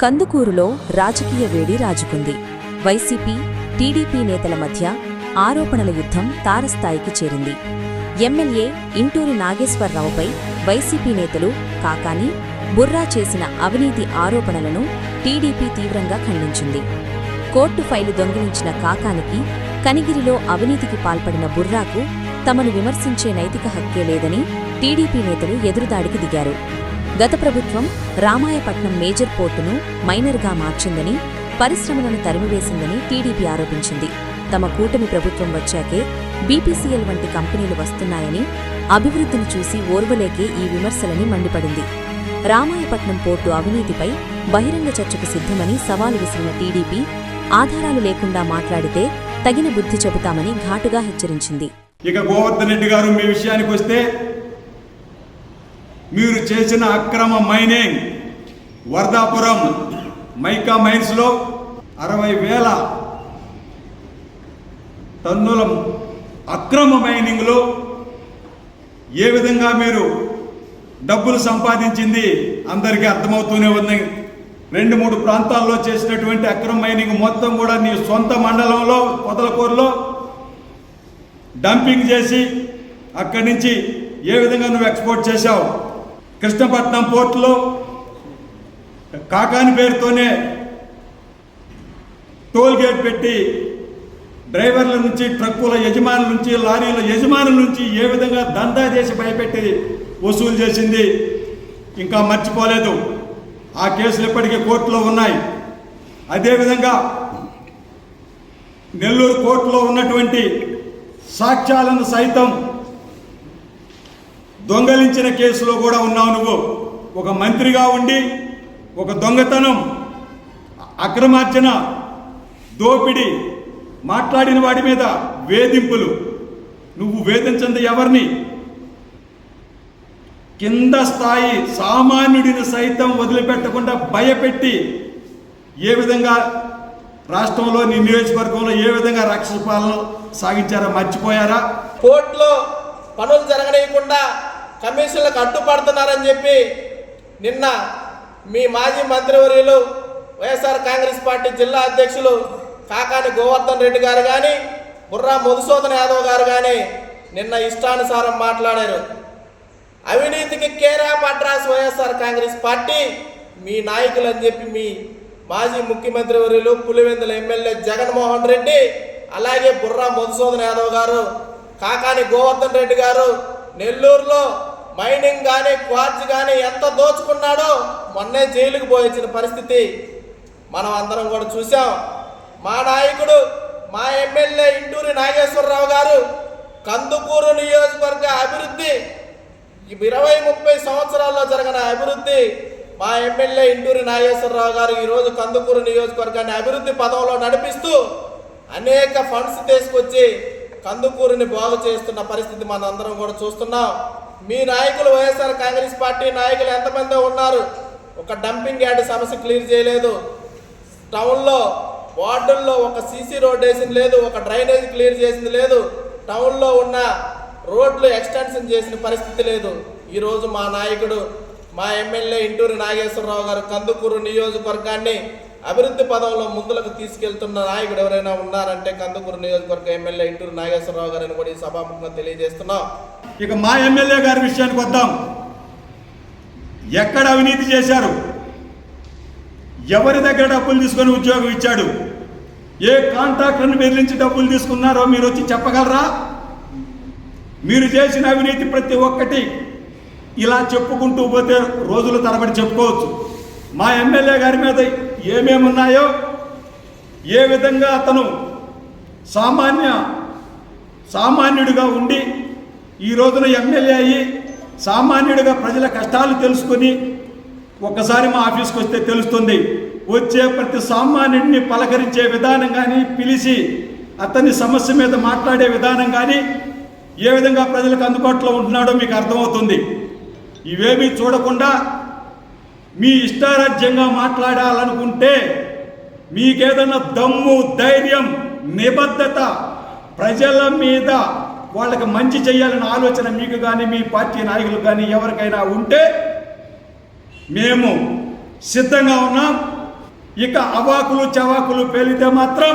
కందుకూరులో రాజకీయ వేడి రాజుకుంది. YCP TDP నేతల మధ్య ఆరోపణల యుద్ధం తారస్థాయికి చేరింది. ఎమ్మెల్యే ఇంటూరి నాగేశ్వరరావుపై వైసీపీ నేతలు కాకాని బుర్రా చేసిన అవినీతి ఆరోపణలను టీడీపీ తీవ్రంగా ఖండించింది. కోర్టు ఫైలు దొంగిలించిన కాకానికి కనిగిరిలో అవినీతికి పాల్పడిన బుర్రాకు తమను విమర్శించే నైతిక హక్కే లేదని టీడీపీ నేతలు ఎదురుదాడికి దిగారు. గత ప్రభుత్వం రామాయపట్నం మేజర్ పోర్టును మైనర్గా మార్చిందని పరిశ్రమలను తరిమివేసిందని టీడీపీ ఆరోపించింది. తమ కూటమి ప్రభుత్వం వచ్చాకే బీపీసీఎల్ వంటి కంపెనీలు వస్తున్నాయని అభివృద్ధిని చూసి ఓర్వలేకే ఈ విమర్శలని మండిపడింది. రామాయపట్నం పోర్టు అవినీతిపై బహిరంగ చర్చకు సిద్ధమని సవాలు విసిరిన టీడీపీ ఆధారాలు లేకుండా మాట్లాడితే తగిన బుద్ధి చెబుతామని ఘాటుగా హెచ్చరించింది. ఇక గోవర్ధన్ రెడ్డి గారు మీ విషయానికి వస్తే మీరు చేసిన అక్రమ మైనింగ్ వర్ధాపురం మైకా మైన్స్లో అరవై వేల టన్నుల అక్రమ మైనింగ్లో ఏ విధంగా మీరు డబ్బులు సంపాదించింది అందరికీ అర్థమవుతూనే ఉంది. రెండు మూడు ప్రాంతాల్లో చేసినటువంటి అక్రమ మైనింగ్ మొత్తం కూడా నీ సొంత మండలంలో పొదలకూరులో డంపింగ్ చేసి అక్కడి నుంచి ఏ విధంగా నువ్వు ఎక్స్పోర్ట్ చేశావు? కృష్ణపట్నం పోర్టులో కాకాని పేరుతోనే టోల్ గేట్ పెట్టి డ్రైవర్ల నుంచి ట్రక్కుల యజమానుల నుంచి లారీల యజమానుల నుంచి ఏ విధంగా దందా చేసి భయపెట్టి వసూలు చేసింది ఇంకా మర్చిపోలేదు. ఆ కేసులు ఇప్పటికీ కోర్టులో ఉన్నాయి. అదేవిధంగా నెల్లూరు కోర్టులో ఉన్నటువంటి సాక్ష్యాలను సైతం దొంగలించిన కేసులో కూడా ఉన్నావు నువ్వు. ఒక మంత్రిగా ఉండి ఒక దొంగతనం అక్రమార్జన దోపిడి మాట్లాడిన వాడి మీద వేధింపులు. నువ్వు వేధించంది ఎవరిని? కింద స్థాయి సామాన్యుడిని సైతం వదిలిపెట్టకుండా భయపెట్టి ఏ విధంగా రాష్ట్రంలో నీ నియోజకవర్గంలో ఏ విధంగా రాక్షస పాలన సాగించారో మర్చిపోయారా? కోర్టులో పనులు జరగనీయకుండా కమిషన్లకు అడ్డుపడుతున్నారని చెప్పి నిన్న మీ మాజీ మంత్రివర్యులు వైఎస్ఆర్ కాంగ్రెస్ పార్టీ జిల్లా అధ్యక్షులు కాకాని గోవర్ధన్ రెడ్డి గారు కానీ బుర్రా మధుసూదన్ యాదవ్ గారు కానీ నిన్న ఇష్టానుసారం మాట్లాడారు. అవినీతికి కేరా పట్రాస్ వైఎస్ఆర్ కాంగ్రెస్ పార్టీ మీ నాయకులు అని చెప్పి మీ మాజీ ముఖ్యమంత్రి వర్యులు పులివెందుల ఎమ్మెల్యే జగన్మోహన్ రెడ్డి అలాగే బుర్రా మధుసూదన్ యాదవ్ గారు కాకాని గోవర్ధన్ రెడ్డి గారు నెల్లూరులో మైనింగ్ కానీ క్వార్జ్ కానీ ఎంత దోచుకున్నాడో మొన్నే జైలుకు పోయించిన పరిస్థితి మనం అందరం కూడా చూసాం మా నాయకుడు మా ఎమ్మెల్యే ఇంటూరి నాగేశ్వరరావు గారు కందుకూరు నియోజకవర్గ అభివృద్ధి ఇరవై ముప్పై సంవత్సరాల్లో జరిగిన అభివృద్ధి మా ఎమ్మెల్యే ఇంటూరి నాగేశ్వరరావు గారు ఈరోజు కందుకూరు నియోజకవర్గాన్ని అభివృద్ధి పదంలో నడిపిస్తూ అనేక ఫండ్స్ తీసుకొచ్చి కందుకూరుని బాగు చేస్తున్న పరిస్థితి మనందరం కూడా చూస్తున్నాం. మీ నాయకులు వైఎస్ఆర్ కాంగ్రెస్ పార్టీ నాయకులు ఎంతమంది ఉన్నారు. ఒక డంపింగ్ యార్డ్ సమస్య క్లియర్ చేయలేదు. టౌన్లో వార్డుల్లో ఒక సీసీ రోడ్ వేసింది లేదు ఒక డ్రైనేజ్ క్లియర్ చేసింది లేదు. టౌన్లో ఉన్న రోడ్లు ఎక్స్టెన్షన్ చేసిన పరిస్థితి లేదు. ఈరోజు మా నాయకుడు మా ఎమ్మెల్యే ఇంటూరి నాగేశ్వరరావు గారు కందుకూరు నియోజకవర్గాన్ని అభివృద్ధి పదంలో ముందులకు తీసుకెళ్తున్న నాయకుడు ఎవరైనా ఉన్నారంటే కందుకూరు నియోజకవర్గ ఎమ్మెల్యే ఇంటూరు నాగేశ్వరరావు గారిని కూడా ఈ సభాముఖంగా తెలియజేస్తున్నాం. ఇక మా ఎమ్మెల్యే గారి విషయానికి వద్దాం. ఎక్కడ అవినీతి చేశారు? ఎవరి దగ్గర డబ్బులు తీసుకొని ఉద్యోగం ఇచ్చాడు? ఏ కాంట్రాక్టర్ని బెదిరించి డబ్బులు తీసుకున్నారో మీరు వచ్చి చెప్పగలరా? మీరు చేసిన అవినీతి ప్రతి ఒక్కటి ఇలా చెప్పుకుంటూ పోతే రోజుల తరబడి చెప్పుకోవచ్చు. మా ఎమ్మెల్యే గారి మీద ఏమేమి ఉన్నాయో ఏ విధంగా అతను సామాన్య సామాన్యుడిగా ఉండి ఈ రోజున ఎమ్మెల్యే అయ్యి సామాన్యుడిగా ప్రజల కష్టాలు తెలుసుకొని ఒక్కసారి మా ఆఫీస్కి వస్తే తెలుస్తుంది. వచ్చే ప్రతి సామాన్యుడిని పలకరించే విధానం కానీ పిలిచి అతని సమస్య మీద మాట్లాడే విధానం కానీ ఏ విధంగా ప్రజలకు అందుబాటులో ఉంటున్నాడో మీకు అర్థమవుతుంది. ఇవేమీ చూడకుండా మీ ఇష్టారాజ్యంగా మాట్లాడాలనుకుంటే మీకేదైనా దమ్ము ధైర్యం నిబద్ధత ప్రజల మీద వాళ్ళకి మంచి చేయాలనే ఆలోచన మీకు కానీ మీ పార్టీ నాయకులు కానీ ఎవరికైనా ఉంటే మేము సిద్ధంగా ఉన్నాం. ఇక అవాకులు చవాకులు పేలితే మాత్రం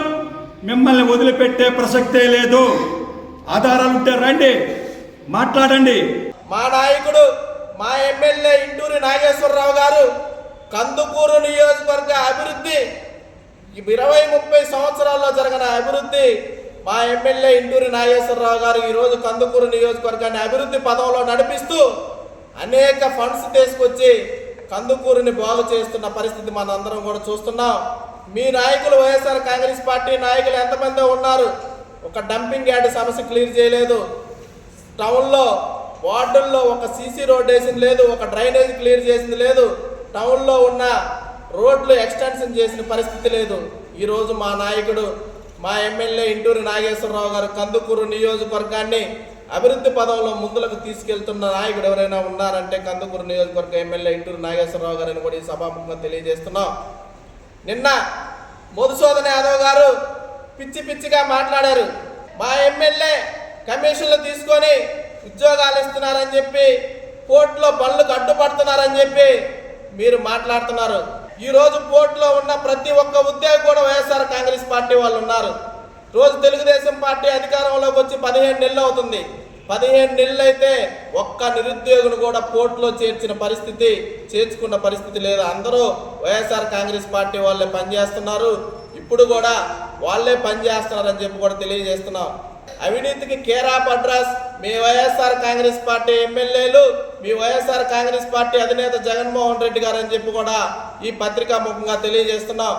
మిమ్మల్ని వదిలిపెట్టే ప్రసక్తే లేదు. ఆధారాలుంటే రండి మాట్లాడండి. మా నాయకుడు మా ఎమ్మెల్యే ఇంటూరి నాగేశ్వరరావు గారు కందుకూరు నియోజకవర్గ అభివృద్ధి ఇరవై ముప్పై సంవత్సరాల్లో జరిగిన అభివృద్ధి మా ఎమ్మెల్యే ఇంటూరి నాగేశ్వరరావు గారు ఈరోజు కందుకూరు నియోజకవర్గాన్ని అభివృద్ధి పదంలో నడిపిస్తూ అనేక ఫండ్స్ తీసుకొచ్చి కందుకూరుని బాగు చేస్తున్న పరిస్థితి మనందరం కూడా చూస్తున్నాం. మీ నాయకులు వైఎస్ఆర్ కాంగ్రెస్ పార్టీ నాయకులు ఎంతమంది ఉన్నారు. ఒక డంపింగ్ యార్డ్ సమస్య క్లియర్ చేయలేదు. టౌన్లో వార్డుల్లో ఒక సీసీ రోడ్ వేసింది లేదు ఒక డ్రైనేజ్ క్లియర్ చేసింది లేదు. టౌన్లో ఉన్న రోడ్లు ఎక్స్టెన్షన్ చేసిన పరిస్థితి లేదు. ఈరోజు మా నాయకుడు మా ఎమ్మెల్యే ఇంటూరి నాగేశ్వరరావు గారు కందుకూరు నియోజకవర్గాన్ని అభివృద్ధి పదంలో ముందులకు తీసుకెళ్తున్న నాయకుడు ఎవరైనా ఉన్నారంటే కందుకూరు నియోజకవర్గ ఎమ్మెల్యే ఇంటూరు నాగేశ్వరరావు గారిని కూడా ఈ సభాముఖంగా తెలియజేస్తున్నాం. నిన్న మధుసోదన యాదవ్ గారు పిచ్చి పిచ్చిగా మాట్లాడారు. మా ఎమ్మెల్యే కమిషన్లు తీసుకొని ఉద్యోగాలు ఇస్తున్నారని చెప్పి కోర్టులో పనులకు అడ్డుపడుతున్నారని చెప్పి మీరు మాట్లాడుతున్నారు. ఈరోజు బోర్డులో పోర్టులో ఉన్న ప్రతి ఒక్క ఉద్యోగి కూడా వైఎస్ఆర్ కాంగ్రెస్ పార్టీ వాళ్ళు ఉన్నారు. రోజు తెలుగుదేశం పార్టీ అధికారంలోకి వచ్చి పదిహేను నెలలు అవుతుంది. పదిహేను నెలలు అయితే ఒక్క నిరుద్యోగులు కూడా పోర్టులో చేర్చిన పరిస్థితి చేర్చుకున్న పరిస్థితి లేదు. అందరూ వైఎస్ఆర్ కాంగ్రెస్ పార్టీ వాళ్ళే పనిచేస్తున్నారు. ఇప్పుడు కూడా వాళ్ళే పనిచేస్తున్నారని చెప్పి కూడా తెలియజేస్తున్నాం. అవినీతికి కేరా అడ్రస్ మీ వైఎస్ఆర్ కాంగ్రెస్ పార్టీ ఎమ్మెల్యేలు మీ వైఎస్ఆర్ కాంగ్రెస్ పార్టీ అధినేత జగన్మోహన్ రెడ్డి గారు అని చెప్పి కూడా ఈ పత్రికా ముఖంగా తెలియజేస్తున్నాం.